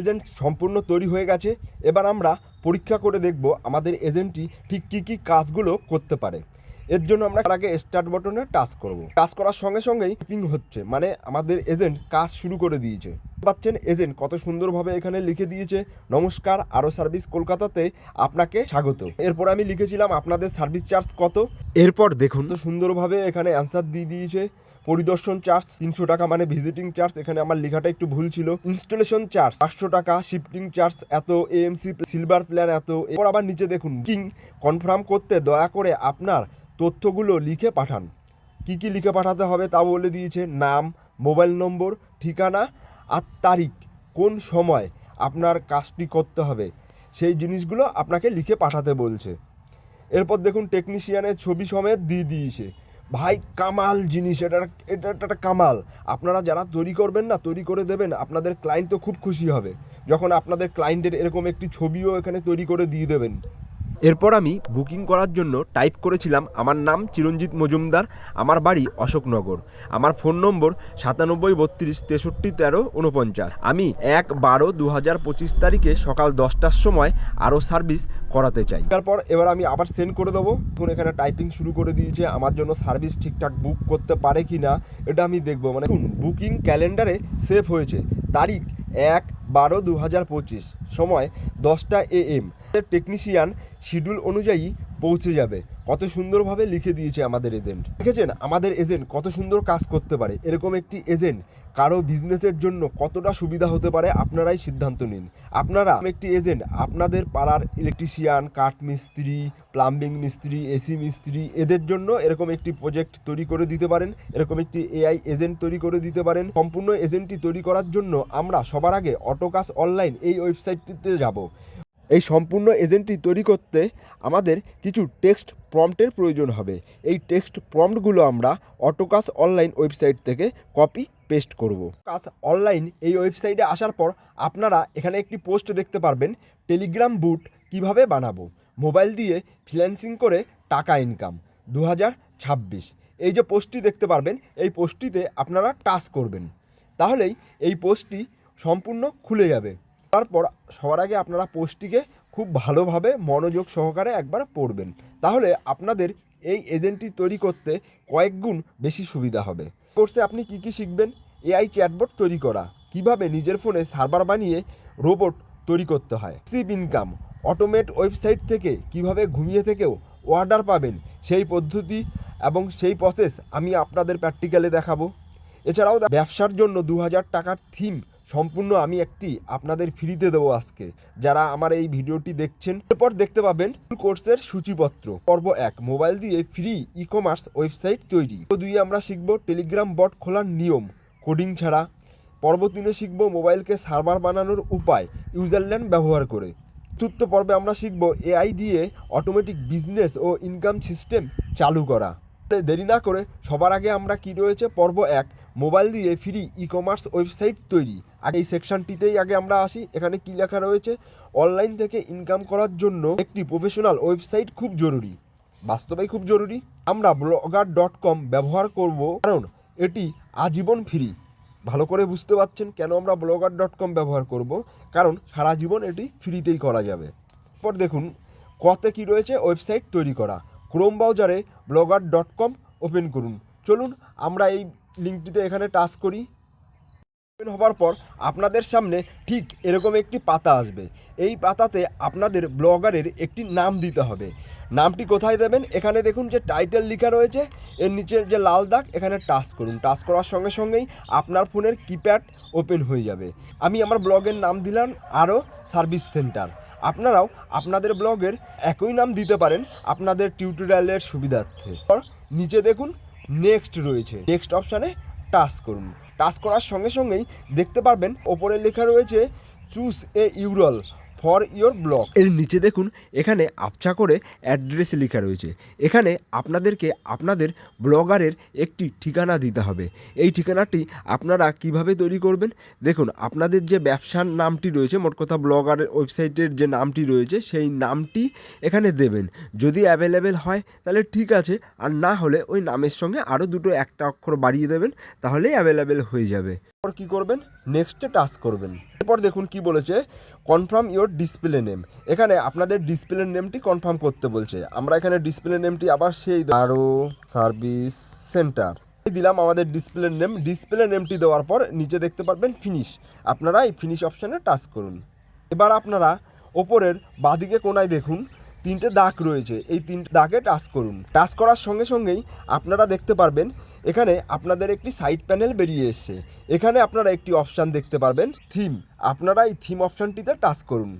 Agent সম্পূর্ণ তৈরি হয়ে গেছে। এবার আমরা পরীক্ষা করে দেখব আমাদের এজেন্টটি ঠিক কী কী কাজগুলো করতে পারে। এর জন্য আমরা আগে স্টার্ট বাটনে টাচ করব। টাচ করার সঙ্গে সঙ্গেই পিং হচ্ছে মানে আমাদের এজেন্ট কাজ শুরু করে দিয়েছে। পাচ্ছেন এজেন্ট কত সুন্দরভাবে এখানে লিখে দিয়েছে। নমস্কার আরও সার্ভিস কলকাতাতে আপনাকে স্বাগত। এরপর আমি লিখেছিলাম আপনাদের সার্ভিস চার্জ কত? এরপর দেখুন তো সুন্দরভাবে এখানে অ্যান্সার দিয়ে দিয়েছে। পরিদর্শন চার্জ তিনশো টাকা মানে ভিজিটিং চার্জ। এখানে আমার লেখাটা একটু ভুল ছিল। ইনস্টলেশন চার্জ পাঁচশো টাকা, শিফটিং চার্জ এত এএমসি সিলভার প্ল্যান এত। এরপর আবার নিচে দেখুন, কিং কনফার্ম করতে দয়া করে আপনার তথ্যগুলো লিখে পাঠান। কি কি লিখে পাঠাতে হবে তা বলে দিয়েছে, নাম, মোবাইল নম্বর, ঠিকানা আর তারিখ, কোন সময় আপনার কাজটি করতে হবে। সেই জিনিসগুলো আপনাকে লিখে পাঠাতে বলছে। এরপর দেখুন টেকনিশিয়ানের ছবি সমেত দিয়ে দিয়েছে। ভাই, কামাল জিনিস, এটা এটা একটা কামাল। আপনারা যারা তৈরি করবেন না, তৈরি করে দেবেন, আপনাদের ক্লায়েন্ট তো খুব খুশি হবে। যখন আপনাদের ক্লায়েন্টের এরকম একটি ছবিও এখানে তৈরি করে দিয়ে দেবেন। এরপর আমি বুকিং করার জন্য টাইপ করেছিলাম, আমার নাম চিরঞ্জিত মজুমদার, আমার বাড়ি অশোকনগর, আমার ফোন নম্বর সাতানব্বই বত্রিশ তেষট্টি তেরো উনপঞ্চাশ আমি এক বারো দু হাজার পঁচিশ তারিখে সকাল দশটার সময় আরও সার্ভিস করাতে চাই। তারপর এবার আমি আবার সেন্ড করে দেবো। এখন এখানে টাইপিং শুরু করে দিয়েছে, আমার জন্য সার্ভিস ঠিকঠাক বুক করতে পারে কি না এটা আমি দেখব। মানে বুকিং ক্যালেন্ডারে সেভ হয়েছে, তারিখ এক বারো দু হাজার পঁচিশ, সময় দশটা এ এম টেকনিশিয়ান শিডিউল অনুযায়ী পৌঁছে যাবে। কত সুন্দরভাবে লিখে দিয়েছে আমাদের এজেন্ট দেখেছেন? আমাদের এজেন্ট কত সুন্দর কাজ করতে পারে। এরকম একটি এজেন্ট কারও বিজনেসের জন্য কতটা সুবিধা হতে পারে আপনারাই সিদ্ধান্ত নিন। আপনারা একটি এজেন্ট আপনাদের পাড়ার ইলেকট্রিশিয়ান কাঠ মিস্ত্রি প্লাম্বিং মিস্ত্রি এসি মিস্ত্রি, এদের জন্য এরকম একটি প্রজেক্ট তৈরি করে দিতে পারেন, এরকম একটি এআই এজেন্ট তৈরি করে দিতে পারেন। সম্পূর্ণ এজেন্টটি তৈরি করার জন্য আমরা সবার আগে অটোকাস অনলাইন এই ওয়েবসাইটটিতে যাব। এই সম্পূর্ণ এজেন্টটি তৈরি করতে আমাদের কিছু টেক্সট প্রম্পটের প্রয়োজন হবে। এই টেক্সট প্রম্পটগুলো আমরা অটোকাস অনলাইন ওয়েবসাইট থেকে কপি পেস্ট করব। কাজ অনলাইন এই ওয়েবসাইটে আসার পর আপনারা এখানে একটি পোস্ট দেখতে পারবেন, টেলিগ্রাম বুট কীভাবে বানাবো। মোবাইল দিয়ে ফ্রিল্যান্সিং করে টাকা ইনকাম দু এই যে পোস্টটি দেখতে পারবেন, এই পোস্টটিতে আপনারা টাচ করবেন। তাহলেই এই পোস্টটি সম্পূর্ণ খুলে যাবে। তারপর সবার আগে আপনারা পোস্টটিকে খুব ভালোভাবে মনোযোগ সহকারে একবার পড়বেন। তাহলে আপনাদের এই এজেন্টটি তৈরি করতে কয়েক গুণ বেশি সুবিধা হবে। কোর্সে আপনি কি কি শিখবেন? এআই চ্যাটবট তৈরি করা। কীভাবে নিজের ফোনে সার্ভার বানিয়ে রোবট তৈরি করতে হয়? সিপ ইনকাম অটোমেট ওয়েবসাইট থেকে কীভাবে ঘুমিয়ে থেকেও অর্ডার পাবেন, সেই পদ্ধতি এবং সেই প্রসেস আমি আপনাদের প্র্যাকটিক্যালে দেখাবো। এছাড়াও ব্যবসার জন্য দু হাজার টাকার থিম সম্পূর্ণ আমি একটি আপনাদের ফ্রিতে দেবো আজকে। যারা আমার এই ভিডিওটি দেখছেন, এরপর দেখতে পাবেন কোর্সের সূচিপত্র। পর্ব এক, মোবাইল দিয়ে ফ্রি ই কমার্স ওয়েবসাইট তৈরি দুই, আমরা শিখব টেলিগ্রাম বট খোলার নিয়ম কোডিং ছাড়া। পর্ব তিনে শিখব মোবাইলকে সার্ভার বানানোর উপায় ইউজারল্যান্ড ব্যবহার করে। চতুর্থ পর্বে আমরা শিখব এআই দিয়ে অটোমেটিক বিজনেস ও ইনকাম সিস্টেম চালু করা। দেরি না করে সবার আগে আমরা কি রয়েছে? পর্ব এক, মোবাইল দিয়ে ফ্রি ই কমার্স ওয়েবসাইট তৈরি। আর এই সেকশনটিতেই আগে আমরা আসি, এখানে কি লেখা রয়েছে? অনলাইন থেকে ইনকাম করার জন্য একটি প্রফেশনাল ওয়েবসাইট খুব জরুরি। বাস্তবেই খুব জরুরি। আমরা ব্লগার ডট কম ব্যবহার করব, কারণ এটি আজীবন ফ্রি ভালো করে বুঝতে পারছেন কেন আমরা ব্লগার ডট কম ব্যবহার করব? কারণ সারা জীবন এটি ফ্রিতেই করা যাবে। পর দেখুন, কতে কি রয়েছে? ওয়েবসাইট তৈরি করা। ক্রোম ব্রাউজারে ব্লগার ডট কম ওপেন করুন। চলুন, আমরা এই লিঙ্কটিতে এখানে টাচ করি। হওয়ার পর আপনাদের সামনে ঠিক এরকম একটি পাতা আসবে। এই পাতাতে আপনাদের ব্লগারের একটি নাম দিতে হবে। নামটি কোথায় দেবেন? এখানে দেখুন যে টাইটেল লেখা রয়েছে। এর নিচে যে লাল দাগ, এখানে টাচ করুন। টাচ করার সঙ্গে সঙ্গেই আপনার ফোনের কিপ্যাড ওপেন হয়ে যাবে। আমি আমার ব্লগের নাম দিলাম আরও সার্ভিস সেন্টার। আপনারাও আপনাদের ব্লগের একই নাম দিতে পারেন আপনাদের টিউটোরিয়ালের সুবিধার্থে। নিচে দেখুন, নেক্সট রয়েছে। নেক্সট অপশানে টাচ করুন। টাচ করার সঙ্গে সঙ্গেই দেখতে পারবেন ওপরে লেখা রয়েছে choose a URL. For your blog. এর নিচে দেখুন এখানে আবছা করে অ্যাড্রেস লেখা রয়েছে। এখানে আপনাদেরকে আপনাদের ব্লগারের একটি ঠিকানা দিতে হবে। এই ঠিকানাটি আপনারা কীভাবে তৈরি করবেন? দেখুন আপনাদের যে ব্যবসার নামটি রয়েছে মোট কথা ব্লগারের ওয়েবসাইটের যে নামটি রয়েছে সেই নামটি এখানে দেবেন। যদি অ্যাভেলেবেল হয় তাহলে ঠিক আছে। আর না হলে ওই নামের সঙ্গে আরও দুটো একটা অক্ষর বাড়িয়ে দেবেন তাহলেই অ্যাভেলেবেল হয়ে যাবে। কী করবেন? নেক্সটে টাচ করবেন। এরপর দেখুন কি বলেছে কনফার্ম ইওর ডিসপ্লে নেম এখানে আপনাদের ডিসপ্লে নেমটি কনফার্ম করতে বলছে। আমরা এখানে ডিসপ্লে নেমটি আবার সেই আরও সার্ভিস সেন্টার দিলাম আমাদের ডিসপ্লে নেম ডিসপ্লে নেমটি দেওয়ার পর নিচে দেখতে পারবেন ফিনিশ আপনারা এই ফিনিশ অপশানে টাচ করুন। এবার আপনারা ওপরের বাঁদিকে কোনায় দেখুন। তিনটে দাগ রয়েছে, এই তিনটে দাগে টাচ করুন। টাচ করার সঙ্গে সঙ্গেই আপনারা দেখতে পারবেন, এখানে আপনাদের একটি সাইড প্যানেল বেরিয়ে এসছে। এখানে আপনারা একটি অপশান দেখতে পারবেন থিম আপনারা এই থিম অপশানটিতে টাচ করুন।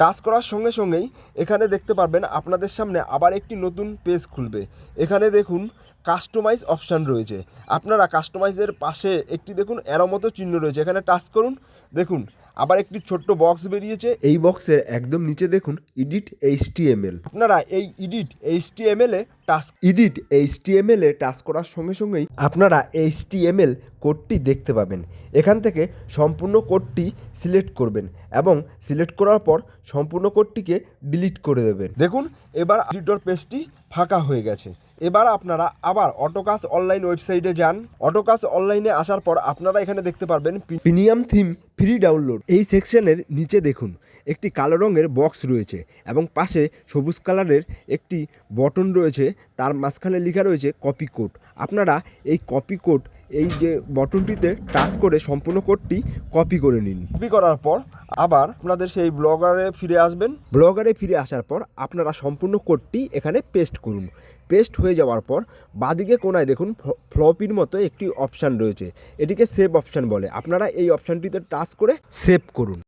টাচ করার সঙ্গে সঙ্গেই এখানে দেখতে পারবেন, আপনাদের সামনে আবার একটি নতুন পেজ খুলবে। এখানে দেখুন কাস্টমাইজ অপশান রয়েছে। আপনারা কাস্টমাইজের পাশে একটি দেখুন এরো মতো চিহ্ন রয়েছে। এখানে টাচ করুন। দেখুন আবার একটি ছোট্ট বক্স বেরিয়েছে। এই বক্সের একদম নিচে দেখুন ইডিট এইচটিএমএল আপনারা এই ইডিট এইচটিএমএল এ টাচ ইডিট এইচটিএমএল এ টাচ করার সঙ্গে সঙ্গেই আপনারা এইচটিএমএল কোডটি দেখতে পাবেন। এখান থেকে সম্পূর্ণ কোডটি সিলেক্ট করবেন এবং সিলেক্ট করার পর সম্পূর্ণ কোডটিকে ডিলিট করে দেবেন। দেখুন এবার এডিটর পেজটি ফাঁকা হয়ে গেছে। এবার আপনারা আবার অটোকাস অনলাইন ওয়েবসাইটে যান। অটোকাস অনলাইনে আসার পর আপনারা এখানে দেখতে পারবেন প্রিমিয়াম থিম ফ্রি ডাউনলোড। এই সেকশনের নিচে দেখুন একটি কালো রঙের বক্স রয়েছে এবং পাশে সবুজ কালারের একটি বটন রয়েছে। তার মাঝখানে লেখা রয়েছে কপি কোড। আপনারা এই কপি কোড এই যে বটনটিতে টাচ করে সম্পূর্ণ কোডটি কপি করে নিন। কপি করার পর আবার আপনাদের সেই ব্লগারে ফিরে আসবেন। ব্লগারে ফিরে আসার পর আপনারা সম্পূর্ণ কোডটি এখানে পেস্ট করুন। পেস্ট হয়ে যাওয়ার পর বাদিকে কোনায় দেখুন ফ্লপির মতো একটি অপশান রয়েছে। এটিকে সেভ অপশান বলে। আপনারা এই অপশানটিতে টাচ করে সেভ করুন।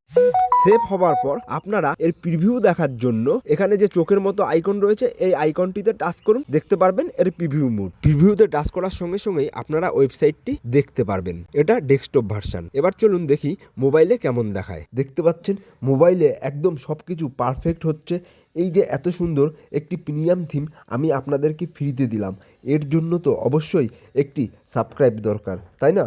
সেভ হবার পর আপনারা এর প্রিভিউ দেখার জন্য এখানে যে চোখের মতো আইকন রয়েছে, এই আইকনটিতে টাচ করুন। দেখতে পারবেন এর প্রিভিউ মোড প্রিভিউতে টাচ করার সঙ্গে সঙ্গেই আপনারা ওয়েবসাইটটি দেখতে পারবেন। এটা ডেস্কটপ ভার্সান এবার চলুন দেখি মোবাইলে কেমন দেখায়। দেখতে পাচ্ছেন মোবাইলে একদম সব কিছু পারফেক্ট হচ্ছে। এই যে এত সুন্দর একটি প্রিমিয়াম থিম আমি আপনাদেরকে ফ্রিতে দিলাম। এর জন্য তো অবশ্যই একটি সাবস্ক্রাইব দরকার, তাই না?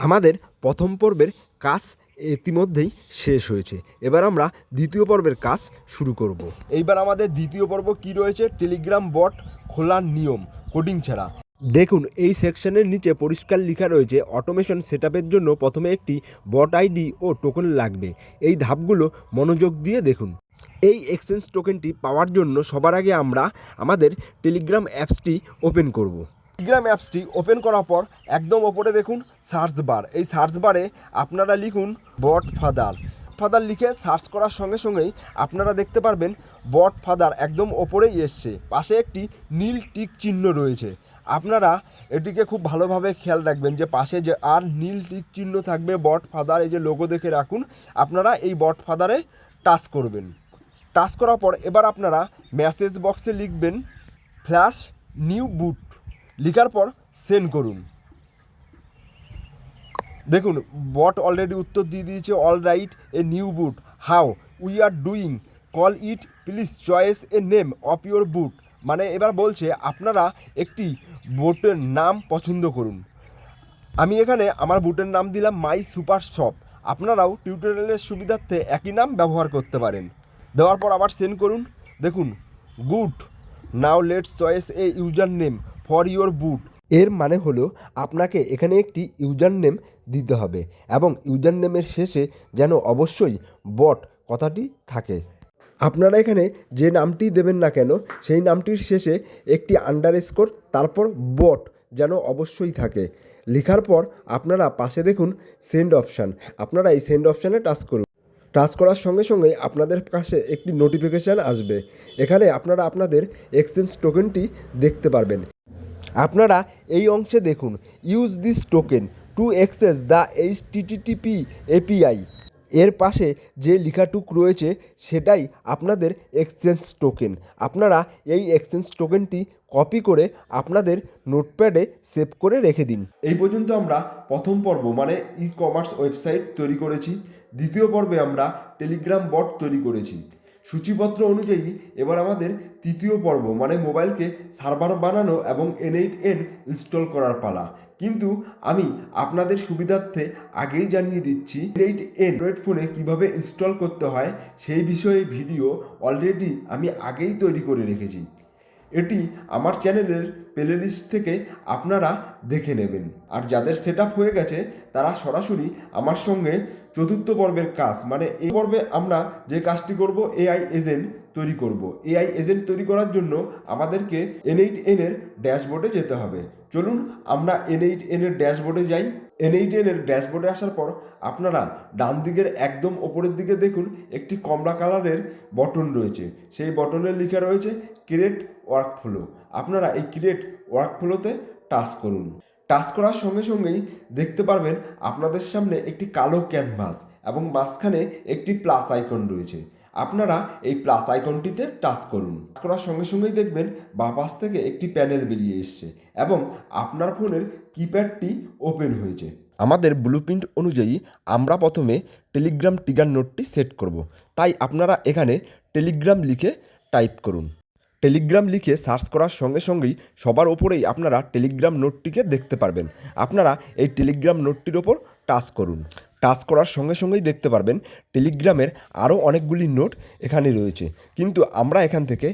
আমাদের প্রথম পর্বের কাজ ইতিমধ্যেই শেষ হয়েছে। এবার আমরা দ্বিতীয় পর্বের কাজ শুরু করব। এইবার আমাদের দ্বিতীয় পর্ব কি রয়েছে? টেলিগ্রাম বট খোলার নিয়ম, কোডিং ছাড়া। দেখুন, এই সেকশনের নিচে পরিষ্কার লেখা রয়েছে, অটোমেশন সেটআপের জন্য প্রথমে একটি বট আইডি ও টোকেন লাগবে। এই ধাপগুলো মনোযোগ দিয়ে দেখুন। এই এক্সচেঞ্জ টোকেনটি পাওয়ার জন্য সবার আগে আমরা আমাদের টেলিগ্রাম অ্যাপসটি ওপেন করব। টেলিগ্রাম অ্যাপসটি ওপেন করার পর একদম ওপরে দেখুন সার্চ বার এই সার্চ বারে আপনারা লিখুন বট ফাদার। ফাদার লিখে সার্চ করার সঙ্গে সঙ্গেই আপনারা দেখতে পারবেন বট ফাদার একদম ওপরেই এসছে। পাশে একটি নীল টিক চিহ্ন রয়েছে। আপনারা এটিকে খুব ভালোভাবে খেয়াল রাখবেন যে পাশে যে আর নীল টিক চিহ্ন থাকবে বট ফাদার, এই যে লোগো দেখে রাখুন, আপনারা এই বট ফাদারে টাচ করবেন। টাচ করার পর এবার আপনারা মেসেজ বক্সে লিখবেন ফ্ল্যাশ নিউ বুট লিখার পর সেন্ড করুন। দেখুন বট অলরেডি উত্তর দিয়ে দিয়েছে all right a new bot how we are doing call it please choice a name of your bot মানে এবার বলছে আপনারা একটি বুটের নাম পছন্দ করুন। আমি এখানে আমার বুটের নাম দিলাম মাই সুপার শপ আপনারাও টিউটোরিয়ালের সুবিধার্থে একই নাম ব্যবহার করতে পারেন। দেওয়ার পর আবার সেন্ড করুন, দেখুন good now let's choice a user name for your bot. এর মানে হলো আপনাকে এখানে একটি ইউজার নেম দিতে হবে এবং ইউজার নেমের শেষে যেন অবশ্যই বট কথাটি থাকে। আপনারা এখানে যে নামটি দেবেন না কেন, সেই নামটির শেষে একটি আন্ডার স্কোর তারপর বট যেন অবশ্যই থাকে। লেখার পর আপনারা পাশে দেখুন সেন্ড অপশান। আপনারা এই সেন্ড অপশানে টাচ করুন। টাচ করার সঙ্গে সঙ্গে আপনাদের কাছে একটি নোটিফিকেশান আসবে। এখানে আপনারা আপনাদের এক্সচেঞ্জ টোকেনটি দেখতে পারবেন। আপনারা এই অংশে দেখুন use this token to access the HTTP API এর পাশে যে লেখাটুক রয়েছে, সেটাই আপনাদের এক্সচেঞ্জ টোকেন আপনারা এই এক্সচেঞ্জ টোকেনটি কপি করে আপনাদের নোটপ্যাডে সেভ করে রেখে দিন। এই পর্যন্ত আমরা প্রথম পর্ব মানে ই কমার্স ওয়েবসাইট তৈরি করেছি। দ্বিতীয় পর্বে আমরা টেলিগ্রাম বট তৈরি করেছি। সূচিপত্র অনুযায়ী এবার আমাদের তৃতীয় পর্ব মানে মোবাইলকে সার্ভার বানানো এবং এন এইট এন ইনস্টল করার পালা। কিন্তু আমি আপনাদের সুবিধার্থে আগেই জানিয়ে দিচ্ছি এন এইট এন অ্যান্ড্রয়েড ফোনে কীভাবে ইনস্টল করতে হয় সেই বিষয়ে ভিডিও অলরেডি আমি আগেই তৈরি করে রেখেছি। এটি আমার চ্যানেলের প্লেলিস্ট থেকে আপনারা দেখে নেবেন। আর যাদের সেট হয়ে গেছে, তারা সরাসরি আমার সঙ্গে চতুর্থ পর্বের কাজ মানে এই পর্বে আমরা যে কাজটি করব এআই এজেন্ট তৈরি করব। এআই এজেন্ট তৈরি করার জন্য আমাদেরকে এন এইট এন এর ড্যাশবোর্ডে যেতে হবে। চলুন, আমরা এন এইট এন এর ড্যাশবোর্ডে যাই। এন এইট এন এর ড্যাশবোর্ডে আসার পর আপনারা ডান দিকের একদম ওপরের দিকে দেখুন, একটি কমলা কালারের বটন রয়েছে। সেই বটনে লেখা রয়েছে ক্রিয়েট ওয়ার্কফ্লো আপনারা এই ক্রিয়েট ওয়ার্কফ্লোতে টাচ করুন। টাচ করার সঙ্গে সঙ্গেই দেখতে পারবেন আপনাদের সামনে একটি কালো ক্যানভাস এবং মাঝখানে একটি প্লাস আইকন রয়েছে। আপনারা এই প্লাস আইকনটিতে টাচ করুন। টাচ করার সঙ্গে সঙ্গেই দেখবেন বাঁ পাশ থেকে একটি প্যানেল বেরিয়ে এসছে এবং আপনার ফোনের কিপ্যাডটি ওপেন হয়েছে। আমাদের ব্লুপ্রিন্ট অনুযায়ী আমরা প্রথমে টেলিগ্রাম টিগার নোটটি সেট করব। তাই আপনারা এখানে টেলিগ্রাম লিখে টাইপ করুন। টেলিগ্রাম লিখে সার্চ করার সঙ্গে সঙ্গেই সবার ওপরেই আপনারা টেলিগ্রাম নোটটিকে দেখতে পারবেন। আপনারা এই টেলিগ্রাম নোটটির ওপর টাচ করুন। টাচ করার সঙ্গে সঙ্গেই দেখতে পারবেন টেলিগ্রামের আরও অনেকগুলি নোট এখানে রয়েছে। কিন্তু আমরা এখান থেকে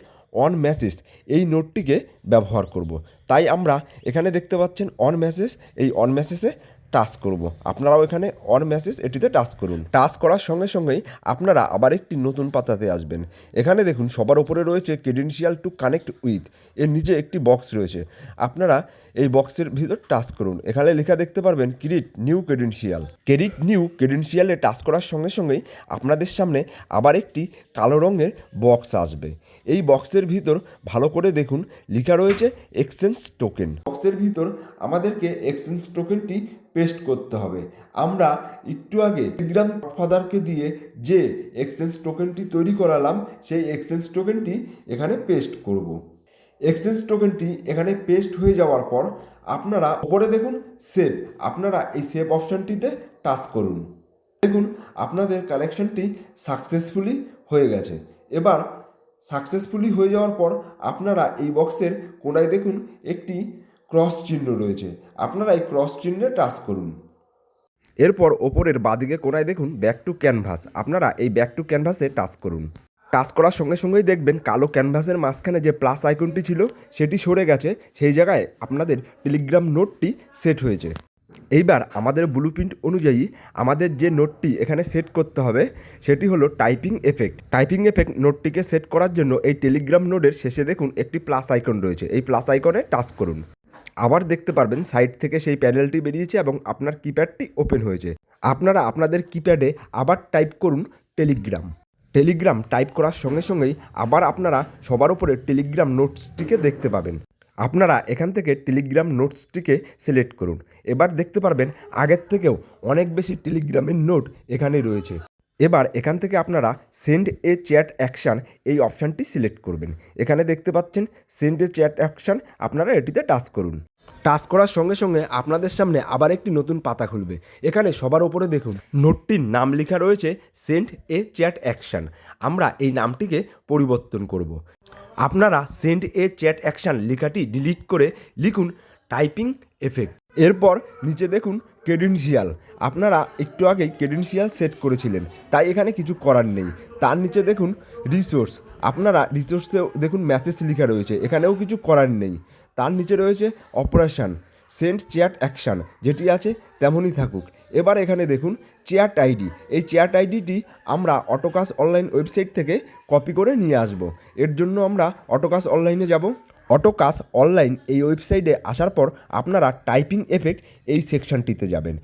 অন মেসেজ এই নোটটিকে ব্যবহার করব। তাই আমরা এখানে দেখতে পাচ্ছেন অন মেসেজ এই অন মেসেজে টাচ করব। আপনারাও এখানে অন মেসেজ এটিতে টাচ করুন। টাচ করার সঙ্গে সঙ্গেই আপনারা আবার একটি নতুন পাতাতে আসবেন। এখানে দেখুন, সবার ওপরে রয়েছে ক্রেডেন্সিয়াল টু কানেক্ট উইথ এর নিচে একটি বক্স রয়েছে। আপনারা এই বক্সের ভিতর টাচ করুন। এখানে লেখা দেখতে পারবেন create new credential credit new ক্রেডেন্সিয়ালে touch করার সঙ্গে সঙ্গেই আপনাদের সামনে আবার একটি কালো রঙের বক্স আসবে। এই বক্সের ভিতর ভালো করে দেখুন, লেখা রয়েছে এক্সচেঞ্জ টোকেন বক্সের ভিতর আমাদেরকে এক্সচেঞ্জ টোকেনটি পেস্ট করতে হবে। আমরা একটু আগে টেলিগ্রাম ফাদারকে দিয়ে যে এক্সচেঞ্জ টোকেনটি তৈরি করালাম, সেই এক্সচেঞ্জ টোকেনটি এখানে পেস্ট করব। এক্সচেঞ্জ টোকেনটি এখানে পেস্ট হয়ে যাওয়ার পর আপনারা ওপরে দেখুন সেভ আপনারা এই সেভ অপশানটিতে টাচ করুন। দেখুন, আপনাদের কানেকশনটি সাকসেসফুলি হয়ে গেছে। এবার সাকসেসফুলি হয়ে যাওয়ার পর আপনারা এই বক্সের কোনায় দেখুন, একটি ক্রস চিহ্ন রয়েছে। আপনারা এই ক্রস চিহ্নে টাচ করুন। এরপর ওপরের বাদিকে কোনায় দেখুন ব্যাক টু ক্যানভাস। আপনারা এই ব্যাক টু ক্যানভাসে টাচ করুন। টাচ করার সঙ্গে সঙ্গেই দেখবেন কালো ক্যানভাসের মাঝখানে যে প্লাস আইকনটি ছিল, সেটি সরে গেছে। সেই জায়গায় আপনাদের টেলিগ্রাম নোটটি সেট হয়েছে। এইবার আমাদের ব্লু প্রিন্ট অনুযায়ী আমাদের যে নোটটি এখানে সেট করতে হবে, সেটি হলো টাইপিং এফেক্ট টাইপিং এফেক্ট নোটটিকে সেট করার জন্য এই টেলিগ্রাম নোটের শেষে দেখুন একটি প্লাস আইকন রয়েছে। এই প্লাস আইকনে টাচ করুন। আবার দেখতে পারবেন সাইড থেকে সেই প্যানেলটি বেরিয়েছে এবং আপনার কিপ্যাডটি ওপেন হয়েছে। আপনারা আপনাদের কিপ্যাডে আবার টাইপ করুন টেলিগ্রাম। টেলিগ্রাম টাইপ করার সঙ্গে সঙ্গেই আবার আপনারা সবার উপরে টেলিগ্রাম নোটসটিকে দেখতে পাবেন। আপনারা এখান থেকে টেলিগ্রাম নোটসটিকে সিলেক্ট করুন। এবার দেখতে পারবেন আগের থেকেও অনেক বেশি টেলিগ্রামের নোট এখানে রয়েছে। এবার এখান থেকে আপনারা সেন্ড এ চ্যাট অ্যাকশান এই অপশানটি সিলেক্ট করবেন। এখানে দেখতে পাচ্ছেন সেন্ড এ চ্যাট অ্যাকশান আপনারা এটিতে টাচ করুন। টাচ করার সঙ্গে সঙ্গে আপনাদের সামনে আবার একটি নতুন পাতা খুলবে। এখানে সবার ওপরে দেখুন, নোটটির নাম লেখা রয়েছে সেন্ড এ চ্যাট অ্যাকশান আমরা এই নামটিকে পরিবর্তন করব। আপনারা সেন্ড এ চ্যাট অ্যাকশান লেখাটি ডিলিট করে লিখুন টাইপিং এফেক্ট এরপর নিচে দেখুন ক্রেডেন্সিয়াল আপনারা একটু আগেই ক্রেডেন্সিয়াল সেট করেছিলেন, তাই এখানে কিছু করার নেই। তার নিচে দেখুন রিসোর্স আপনারা রিসোর্সেও দেখুন মেসেজ লেখা রয়েছে, এখানেও কিছু করার নেই। তার নিচে রয়েছে অপারেশান সেন্ট চেয়ার অ্যাকশান যেটি আছে তেমনই থাকুক। এবার এখানে দেখুন চেয়ার আইডি এই চেয়ার আইডিটি আমরা অটোকাস অনলাইন ওয়েবসাইট থেকে কপি করে নিয়ে আসব। এর জন্য আমরা অটোকাস অনলাইনে যাব। অটোকাস অনলাইন এই ওয়েবসাইটে আসার পর আপনারা টাইপিং এফেক্ট এই সেকশনটিতে যাবেন।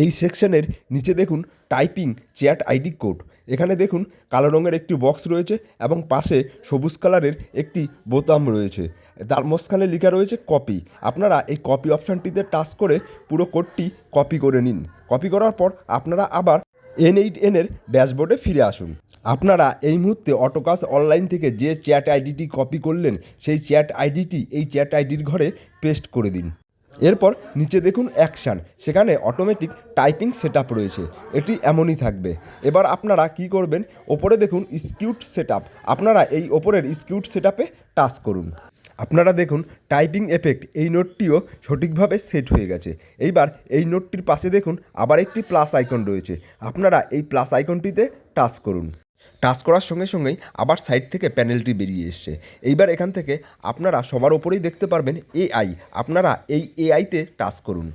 এই সেকশনের নিচে দেখুন টাইপিং চ্যাট আইডি কোড। এখানে দেখুন কালো রঙের একটি বক্স রয়েছে এবং পাশে সবুজ কালারের একটি বোতাম রয়েছে। তার মাঝখানে লেখা রয়েছে কপি। আপনারা এই কপি অপশানটিতে টাচ করে পুরো কোডটি কপি করে নিন। কপি করার পর আপনারা আবার এন এইট এনের ড্যাশবোর্ডে ফিরে আসুন। আপনারা এই মুহূর্তে অটোকাস অনলাইন থেকে যে চ্যাট আইডিটি কপি করলেন, সেই চ্যাট আইডিটি এই চ্যাট আইডির ঘরে পেস্ট করে দিন। এরপর নিচে দেখুন অ্যাকশান, সেখানে অটোমেটিক টাইপিং সেট রয়েছে। এটি এমনই থাকবে। এবার আপনারা কি করবেন? ওপরে দেখুন স্কিউট সেট আপনারা এই ওপরের স্কিউট সেট টাচ করুন। আপনারা দেখুন টাইপিং এফেক্ট এই নোটটিও সঠিকভাবে সেট হয়ে গেছে। এইবার এই নোটটির পাশে দেখুন, আবার একটি প্লাস আইকন রয়েছে। আপনারা এই প্লাস আইকনটিতে টাচ করুন। টাচ করার সঙ্গে সঙ্গেই আবার সাইড থেকে প্যানেলটি বেরিয়ে এসছে। এইবার এখান থেকে আপনারা সবার ওপরেই দেখতে পারবেন এআই আপনারা এই এআইতে টাচ করুন।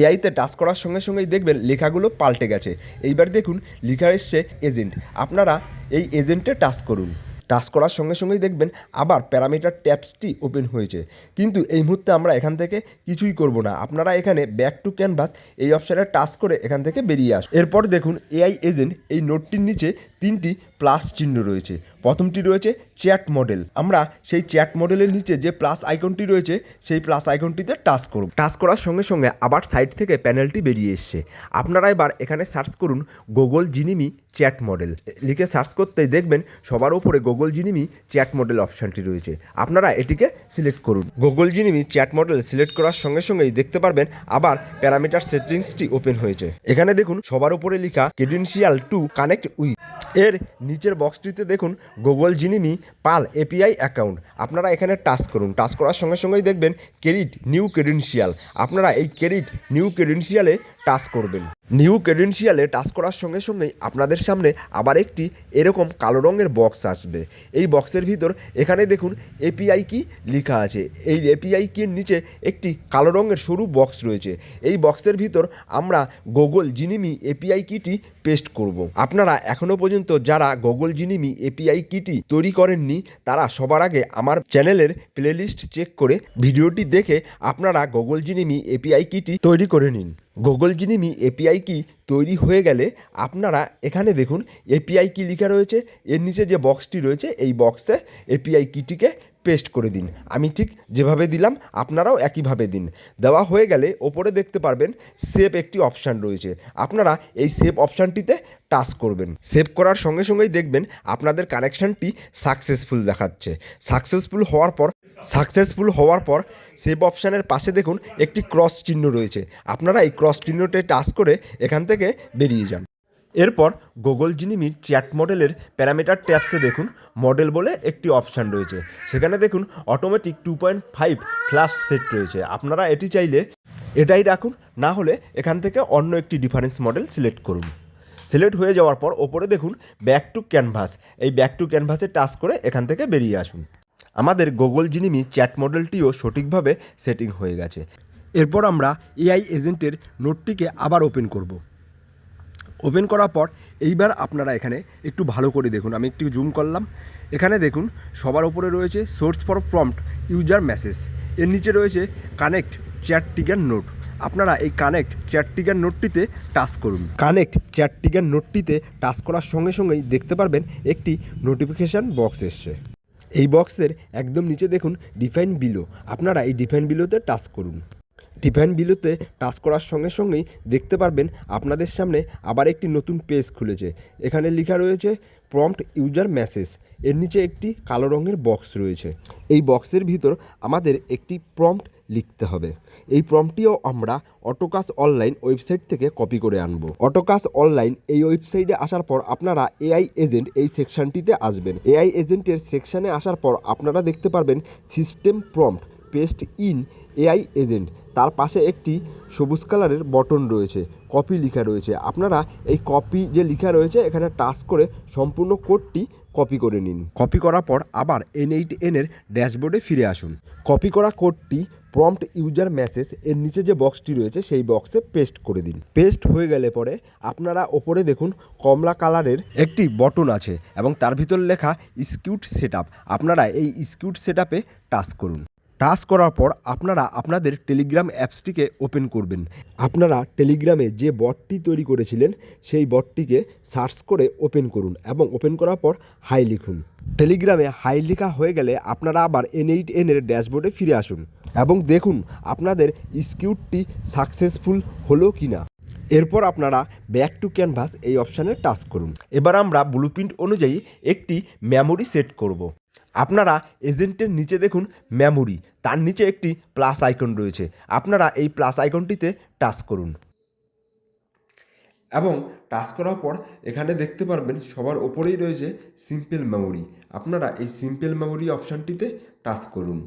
এআইতে টাচ করার সঙ্গে সঙ্গেই দেখবেন লেখাগুলো পাল্টে গেছে। এইবার দেখুন, লেখা এসছে এজেন্ট আপনারা এই এজেন্টে টাচ করুন। টাচ করার সঙ্গে সঙ্গেই দেখবেন আবার প্যারামিটার ট্যাপসটি ওপেন হয়েছে। কিন্তু এই মুহূর্তে আমরা এখান থেকে কিছুই করব না। আপনারা এখানে ব্যাক টু ক্যানভাস এই অপশানে টাচ করে এখান থেকে বেরিয়ে আসুন। এরপর দেখুন এআই এজেন্ট এই নোটটির নিচে তিনটি প্লাস চিহ্ন রয়েছে। প্রথমটি রয়েছে চ্যাট মডেল। আমরা সেই চ্যাট মডেলের নিচে যে প্লাস আইকনটি রয়েছে, সেই প্লাস আইকনটিতে টাচ করব। টাচ করার সঙ্গে সঙ্গে আবার সাইড থেকে প্যানেলটি বেরিয়ে এসছে। আপনারা এবার এখানে সার্চ করুন গুগল জিনিমি চ্যাট মডেল। লিখে সার্চ করতেই দেখবেন সবার উপরে গুগল জিনিমি চ্যাট মডেল অপশানটি রয়েছে। আপনারা এটিকে সিলেক্ট করুন। Google Gemini chat model select করার সঙ্গে সঙ্গেই দেখতে পারবেন আবার প্যারামিটার সেটিংসটি ওপেন হয়েছে। এখানে দেখুন, সবার উপরে লেখা ক্রেডেন্সিয়াল টু কানেক্ট উইথ এর নিচের বক্সটিতে দেখুন Google Gemini PaLM API account আপনারা এখানে টাচ করুন। টাচ করার সঙ্গে সঙ্গেই দেখবেন ক্রেডিট নিউ ক্রেডেন্সিয়াল আপনারা এই ক্রেডিট নিউ ক্রেডেন্সিয়ালে টাচ করবেন। নিউ ক্রেডেন্সিয়ালে টাচ করার সঙ্গে সঙ্গেই আপনাদের সামনে আবার একটি এরকম কালো রঙের বক্স আসবে। এই বক্সের ভিতর এখানে দেখুন এপিআই কি লেখা আছে। এই এপিআই কির নিচে একটি কালো রঙের সরু বক্স রয়েছে। এই বক্সের ভিতর আমরা গুগল জিনিমি এপিআই কিটি পেস্ট করব। আপনারা এখনও পর্যন্ত যারা গুগল জিনিমি এপিআই কিটি তৈরি করেননি, তারা সবার আগে আমার চ্যানেলের প্লেলিস্ট চেক করে ভিডিওটি দেখে আপনারা গুগল জিনিমি এপিআই কিটি তৈরি করে নিন। গুগল জিনিমি এপিআই কি তৈরি হয়ে গেলে আপনারা এখানে দেখুন এপিআই কি লেখা রয়েছে, এর নিচে যে বক্সটি রয়েছে এই বক্সে এপিআই কিটিকে পেস্ট করে দিন। আমি ঠিক যেভাবে দিলাম, আপনারাও একইভাবে দিন। দেওয়া হয়ে গেলে ওপরে দেখতে পারবেন সেভ একটি অপশান রয়েছে। আপনারা এই সেভ অপশানটিতে টাচ করবেন। সেভ করার সঙ্গে সঙ্গেই দেখবেন আপনাদের কানেকশানটি সাকসেসফুল দেখাচ্ছে। সাকসেসফুল হওয়ার পর সাকসেসফুল হওয়ার পর সেভ অপশানের পাশে দেখুন একটি ক্রস চিহ্ন রয়েছে। আপনারা এই ক্রস চিহ্নতে টাচ করে এখান থেকে বেরিয়ে যান। এরপর গুগল জিনিমির চ্যাট মডেলের প্যারামিটার ট্যাপসে দেখুন। মডেল বলে একটি অপশান রয়েছে। সেখানে দেখুন automatic two point five flash set রয়েছে। আপনারা এটি চাইলে এটাই রাখুন, না হলে এখান থেকে অন্য একটি ডিফারেন্স মডেল সিলেক্ট করুন। সিলেক্ট হয়ে যাওয়ার পর ওপরে দেখুন ব্যাক টু ক্যানভাস এই ব্যাক টু ক্যানভাসে টাচ করে এখান থেকে বেরিয়ে আসুন। আমাদের গুগল জিনিমি চ্যাট মডেলটিও সঠিকভাবে সেটিং হয়ে গেছে। এরপর আমরা এআই এজেন্টের নোটটিকে আবার ওপেন করব। ওপেন করার পর এইবার আপনারা এখানে একটু ভালো করে দেখুন, আমি একটু জুম করলাম। এখানে দেখুন, সবার ওপরে রয়েছে source for prompt user message এর নিচে রয়েছে কানেক্ট চ্যাট টিগার নোট আপনারা এই কানেক্ট চ্যাট টিগার নোটটিতে টাচ করুন। কানেক্ট চ্যাট টিগার নোটটিতে টাচ করার সঙ্গে সঙ্গেই দেখতে পারবেন একটি নোটিফিকেশান বক্স এসছে। এই বক্সের একদম নিচে দেখুন ডিফাইন বিলো আপনারা এই ডিফাইন বিলোতে টাচ করুন। ডিফাইন বিলোতে টাচ করার সঙ্গে সঙ্গেই দেখতে পারবেন আপনাদের সামনে আবার একটি নতুন পেজ খুলেছে। এখানে লেখা রয়েছে প্রম্পট ইউজার মেসেজ এর নিচে একটি কালো রঙের বক্স রয়েছে। এই বক্সের ভিতর আমাদের একটি প্রম্পট লিখতে হবে। এই প্রম্পটিও আমরা অটোকাস অনলাইন ওয়েবসাইট থেকে কপি করে আনব। অটোকাস অনলাইন এই ওয়েবসাইটে আসার পর আপনারা এআই এজেন্ট এই সেকশনটিতে আসবেন। এআই এজেন্টের সেকশানে আসার পর আপনারা দেখতে পারবেন system prompt paste in AI agent. তার পাশে একটি সবুজ কালারের বটন রয়েছে, কপি লেখা রয়েছে। আপনারা এই কপি যে লেখা রয়েছে, এখানে টাচ করে সম্পূর্ণ কোডটি কপি করে নিন। কপি করার পর আবার এন এইট এনের ড্যাশবোর্ডে ফিরে আসুন। কপি করা কোডটি প্রম্পট ইউজার মেসেজ এর নিচে যে বক্সটি রয়েছে সেই বক্সে পেস্ট করে দিন। পেস্ট হয়ে গেলে পরে আপনারা ওপরে দেখুন কমলা কালারের একটি বটন আছে এবং তার ভিতর লেখা স্কিউট সেট আপনারা এই স্কিউট সেট টাচ করুন। টাচ করার পর আপনারা আপনাদের টেলিগ্রাম অ্যাপসটিকে ওপেন করবেন। আপনারা টেলিগ্রামে যে বটটি তৈরি করেছিলেন, সেই বটটিকে সার্চ করে ওপেন করুন এবং ওপেন করার পর হাই লিখুন। টেলিগ্রামে হাই লেখা হয়ে গেলে আপনারা আবার এন এইট এনের ড্যাশবোর্ডে ফিরে আসুন এবং দেখুন আপনাদের স্কিউটটি সাকসেসফুল হলো কি না এরপর আপনারা ব্যাক টু ক্যানভাস এই অপশানে টাচ করুন। এবার আমরা ব্লুপ্রিন্ট অনুযায়ী একটি মেমোরি সেট করব। আপনারা এজেন্টের নিচে দেখুন মেমোরি তার নিচে একটি প্লাস আইকন রয়েছে। আপনারা এই প্লাস আইকনটিতে টাচ করুন। এবং টাচ করার পর এখানে দেখতে পারবেন সবার ওপরেই রয়েছে সিম্পল মেমোরি। আপনারা এই সিম্পল মেমোরি অপশানটিতে টাচ করুন।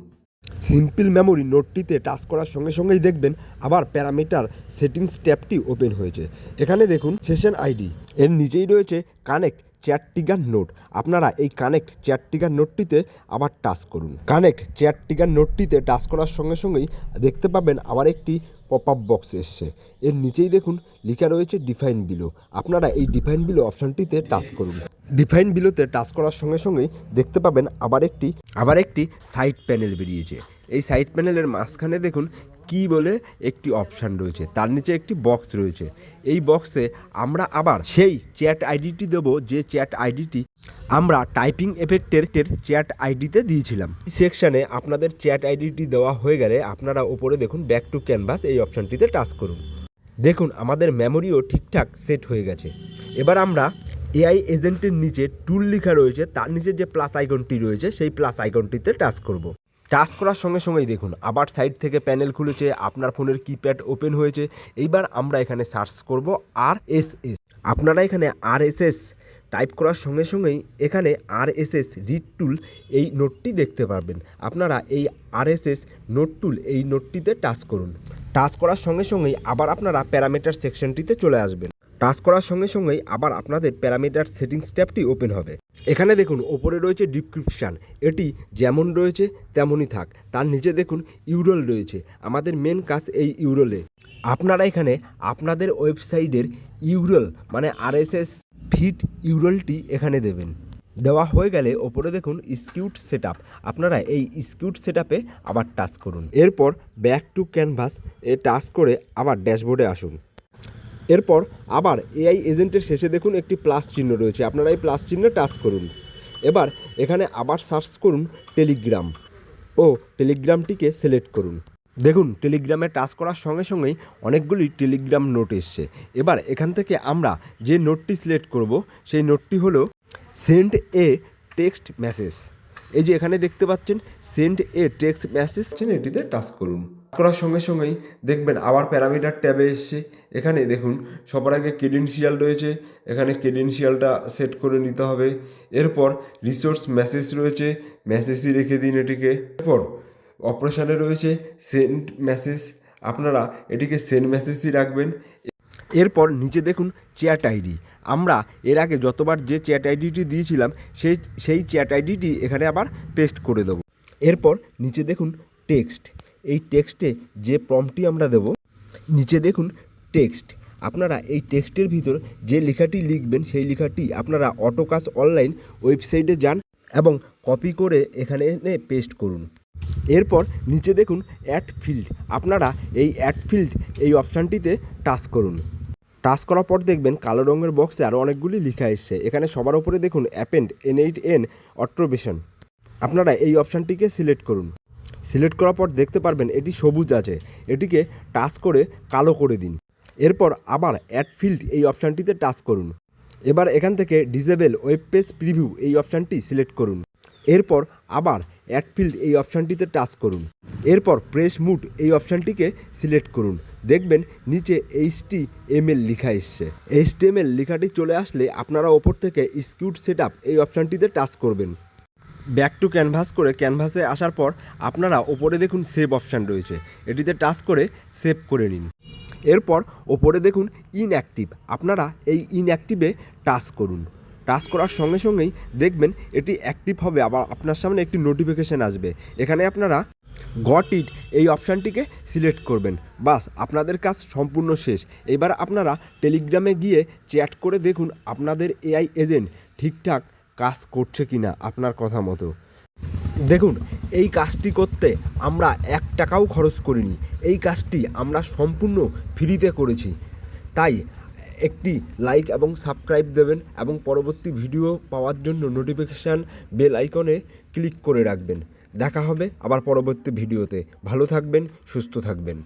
সিম্পল মেমোরি নোটটিতে টাচ করার সঙ্গে সঙ্গেই দেখবেন আবার প্যারামিটার সেটিংস ট্যাবটি ওপেন হয়েছে। এখানে দেখুন সেশন আইডি এর নিচেই রয়েছে কানেক্ট চ্যাট টিগার নোট। আপনারা এই কানেক্ট চ্যাট টিগার নোটটিতে আবার টাচ করুন। কানেক্ট চ্যাট টিগার নোটটিতে টাচ করার সঙ্গে সঙ্গেই দেখতে পাবেন আবার একটি পপ আপ বক্স এসছে। এর নিচেই দেখুন, লেখা রয়েছে ডিফাইন বিলো। আপনারা এই ডিফাইন বিলো অপশানটিতে টাচ করুন। ডিফাইন বিলোতে টাচ করার সঙ্গে সঙ্গেই দেখতে পাবেন আবার একটি আবার একটি সাইড প্যানেল বেরিয়েছে। এই সাইড প্যানেলের মাঝখানে দেখুন কি বলে একটি অপশান রয়েছে। তার নিচে একটি বক্স রয়েছে। এই বক্সে আমরা আবার সেই চ্যাট আইডিটি দেব, যে চ্যাট আইডিটি আমরা টাইপিং এফেক্টের চ্যাট আইডিতে দিয়েছিলাম। সেকশানে আপনাদের চ্যাট আইডিটি দেওয়া হয়ে গেলে আপনারা ওপরে দেখুন ব্যাক টু ক্যানভাস এই অপশানটিতে টাচ করুন। দেখুন, আমাদের মেমোরিও ঠিকঠাক সেট হয়ে গেছে। এবার আমরা এআই এজেন্টের নিচে টুল লেখা রয়েছে। তার নিচে যে প্লাস আইকনটি রয়েছে, সেই প্লাস আইকনটিতে টাচ করব। টাচ করার সঙ্গে সঙ্গেই দেখুন, আবার সাইড থেকে প্যানেল খুলেছে, আপনার ফোনের কিপ্যাড ওপেন হয়েছে। এইবার আমরা এখানে সার্চ করব আর এস এস আপনারা এখানে আর এস এস টাইপ করার সঙ্গে সঙ্গেই এখানে আর এস এস রিড টুল এই নোটটি দেখতে পারবেন। আপনারা এই R S S note tool এই নোটটিতে টাচ করুন। টাচ করার সঙ্গে সঙ্গেই আবার আপনারা প্যারামিটার সেকশনটিতে চলে আসবেন। টাচ করার সঙ্গে সঙ্গেই আবার আপনাদের প্যারামিটার সেটিংস ট্যাবটি ওপেন হবে। এখানে দেখুন, ওপরে রয়েছে ডিসক্রিপশান। এটি যেমন রয়েছে, তেমনই থাক। তার নিচে দেখুন, ইউরোল রয়েছে। আমাদের মেন কাজ এই ইউরোলে। আপনারা এখানে আপনাদের ওয়েবসাইটের ইউরোল মানে আরএসএস ফিট ইউরোলটি এখানে দেবেন। দেওয়া হয়ে গেলে ওপরে দেখুন, স্কিউট সেট আপনারা এই স্কিউট সেট আবার টাচ করুন। এরপর ব্যাক টু ক্যানভাস এ টাচ করে আবার ড্যাশবোর্ডে আসুন। এরপর আবার এআই এজেন্টের শেষে দেখুন একটি প্লাস চিহ্ন রয়েছে। আপনারা এই প্লাস চিহ্নে টাচ করুন। এবার এখানে আবার সার্চ করুন টেলিগ্রাম ও টেলিগ্রামটিকে সিলেক্ট করুন। দেখুন টেলিগ্রামে টাচ করার সঙ্গে সঙ্গেই অনেকগুলি টেলিগ্রাম নোট এসছে। এবার এখান থেকে আমরা যে নোটটি সিলেক্ট করব, সেই নোটটি হলো সেন্ড এ টেক্সট মেসেজ এই যে এখানে দেখতে পাচ্ছেন সেন্ড এ টেক্সট মেসেজ এটিতে টাচ করুন। করার সঙ্গে সঙ্গেই দেখবেন আবার প্যারামিটার ট্যাবে এসছে এখানে দেখুন, সবার আগে ক্রেডেন্সিয়াল রয়েছে, এখানে ক্রেডেন্সিয়ালটা সেট করে নিতে হবে। এরপর রিসোর্স মেসেজ রয়েছে, মেসেজই রেখে দিন এটিকে। এরপর অপারেশানে রয়েছে সেন্ট মেসেজ, আপনারা এটিকে সেন্ড মেসেজই রাখবেন। এরপর নিচে দেখুন চ্যাট আইডি, আমরা এর আগে যতবার যে চ্যাট আইডিটি দিয়েছিলাম, সেই সেই চ্যাট আইডিটি এখানে আবার পেস্ট করে দেবো। এরপর নিচে দেখুন টেক্সট এই টেক্সটে যে প্রম্পটি আমরা দেব, নিচে দেখুন টেক্সট আপনারা এই টেক্সটের ভিতর যে লেখাটি লিখবেন, সেই লেখাটি আপনারা অটোকাস অনলাইন ওয়েবসাইটে যান এবং কপি করে এখানে এনে পেস্ট করুন। এরপর নিচে দেখুন অ্যাড ফিল্ড আপনারা এই অ্যাড ফিল্ড এই অপশানটিতে টাচ করুন। টাচ করার পর দেখবেন কালো রঙের বক্সে আরও অনেকগুলি লেখা এসছে। এখানে সবার উপরে দেখুন append N eight N attribution আপনারা এই অপশানটিকে সিলেক্ট করুন। সিলেক্ট করার পর দেখতে পারবেন এটি সবুজ আছে। এটিকে টাচ করে কালো করে দিন। এরপর আবার অ্যাড ফিল্ড এই অপশানটিতে টাচ করুন। এবার এখান থেকে ডিজেবল ওয়েব পেজ প্রিভিউ এই অপশানটি সিলেক্ট করুন। এরপর আবার অ্যাড ফিল্ড এই অপশানটিতে টাচ করুন। এরপর প্রেস মুড এই অপশানটিকে সিলেক্ট করুন। দেখবেন নিচে এইচটি এমএল লেখা এসছে। এইচটি এমএল লেখাটি চলে আসলে আপনারা ওপর থেকে স্কিউট সেট এই অপশানটিতে টাচ করবেন। ব্যাক টু ক্যানভাস করে ক্যানভাসে আসার পর আপনারা ওপরে দেখুন সেভ অপশান রয়েছে। এটিতে টাচ করে সেভ করে নিন। এরপর ওপরে দেখুন ইনঅ্যাক্টিভ আপনারা এই ইনঅ্যাক্টিভে টাচ করুন। টাচ করার সঙ্গে সঙ্গেই দেখবেন এটি অ্যাক্টিভ হবে, আবার আপনার সামনে একটি নোটিফিকেশান আসবে। এখানে আপনারা গট ইট এই অপশানটিকে সিলেক্ট করবেন। বাস, আপনাদের কাজ সম্পূর্ণ শেষ। এবার আপনারা টেলিগ্রামে গিয়ে চ্যাট করে দেখুন আপনাদের এআই এজেন্ট ঠিকঠাক কাজ করছে কি না আপনার কথা মতো। দেখুন, এই কাজটি করতে আমরা এক টাকাও খরচ করিনি। এই কাজটি আমরা সম্পূর্ণ ফ্রিতে করেছি। তাই একটি লাইক এবং সাবস্ক্রাইব দেবেন এবং পরবর্তী ভিডিও পাওয়ার জন্য নোটিফিকেশান বেল আইকনে ক্লিক করে রাখবেন। দেখা হবে আবার পরবর্তী ভিডিওতে। ভালো থাকবেন, সুস্থ থাকবেন।